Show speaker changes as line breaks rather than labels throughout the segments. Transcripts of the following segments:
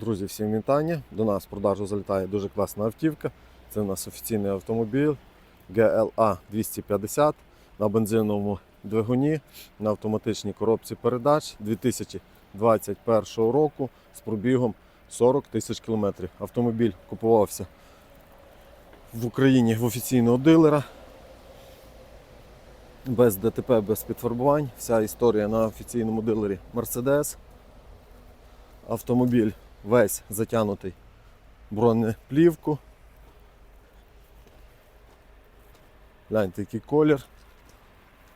Друзі, всім вітання. До нас в продажу залітає дуже класна автівка. Це у нас офіційний автомобіль GLA 250 на бензиновому двигуні на автоматичній коробці передач 2021 року з пробігом 40 тисяч кілометрів. Автомобіль купувався в Україні в офіційного дилера. Без ДТП, без підфарбувань. Вся історія на офіційному дилері Mercedes. Автомобіль весь затягнутий бронеплівку. Гляньте, який колір.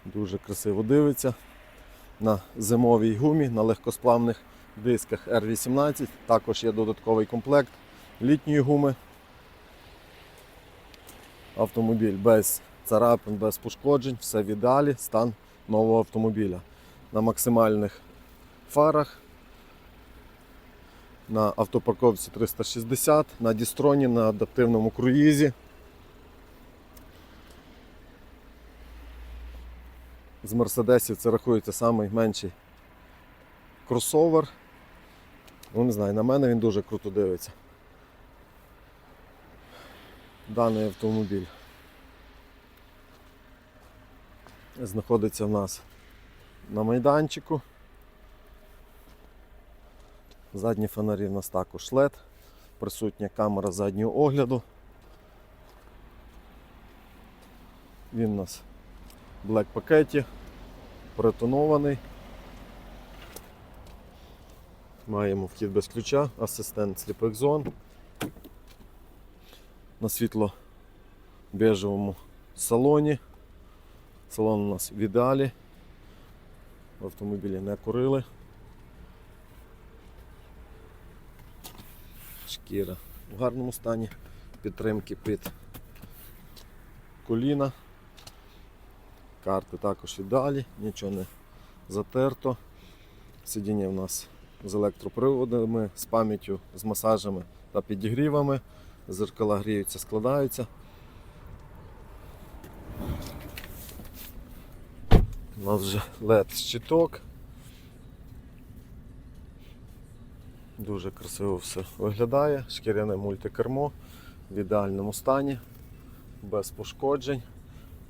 Дуже красиво дивиться. На зимовій гумі, на легкосплавних дисках R18. Також є додатковий комплект літньої гуми. Автомобіль без царапин, без пошкоджень, все в ідеалі, стан нового автомобіля. На максимальних фарах на автопарковці 360, на Дістроні, на адаптивному круїзі. З Мерседесів це рахується найменший кросовер. Ну, не знаю, на мене він дуже круто дивиться. Даний автомобіль знаходиться в нас на майданчику. Задні фонарі в нас також LED, присутня камера заднього огляду. Він у нас в блек пакеті, притонований. Маємо вхід без ключа, асистент сліпих зон. На світло бежевому салоні. Салон у нас в ідеалі. В автомобілі не курили. Шкіра в гарному стані, підтримки під коліна. Карти також ідеалі, нічого не затерто. Сидіння в нас з електроприводами, з пам'яттю, з масажами та підігрівами. Зеркала гріються, складаються. У нас вже LED щиток. Дуже красиво все виглядає. Шкіряне мультикермо в ідеальному стані, без пошкоджень.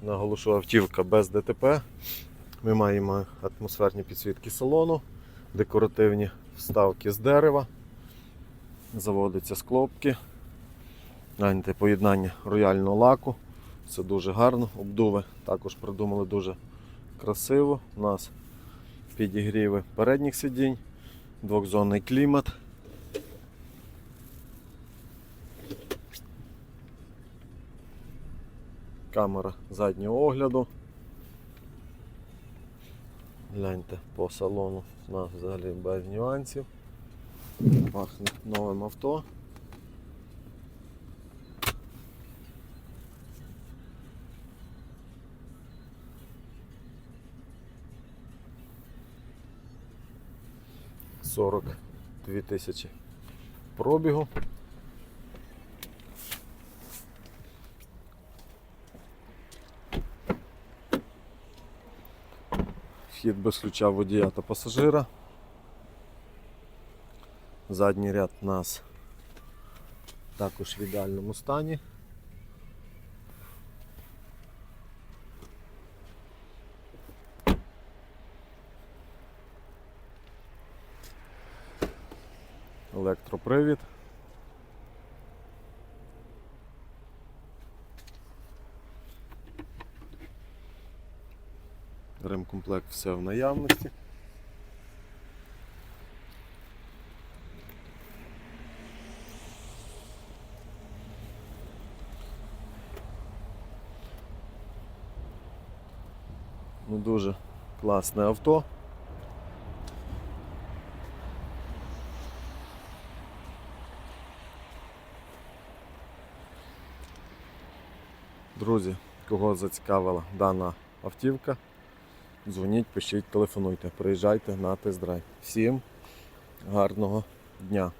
Наголошу автівка без ДТП. Ми маємо атмосферні підсвітки салону, декоративні вставки з дерева, заводяться склопки, гляньте поєднання рояльного лаку. Це дуже гарно. Обдуви також придумали дуже красиво. У нас підігріви передніх сидінь двохзонний клімат. Камера заднього огляду. Гляньте по салону, у нас взагалі без нюансів. Пахне новим авто. Сорок дві тисячі пробігу. Вхід без ключа водія та пасажира. Задній ряд нас також в ідеальному стані. Електропривід. Ремкомплект все в наявності. Ну, дуже класне авто. Друзі, кого зацікавила дана автівка, дзвоніть, пишіть, телефонуйте, приїжджайте на тест-драйв. Всім гарного дня!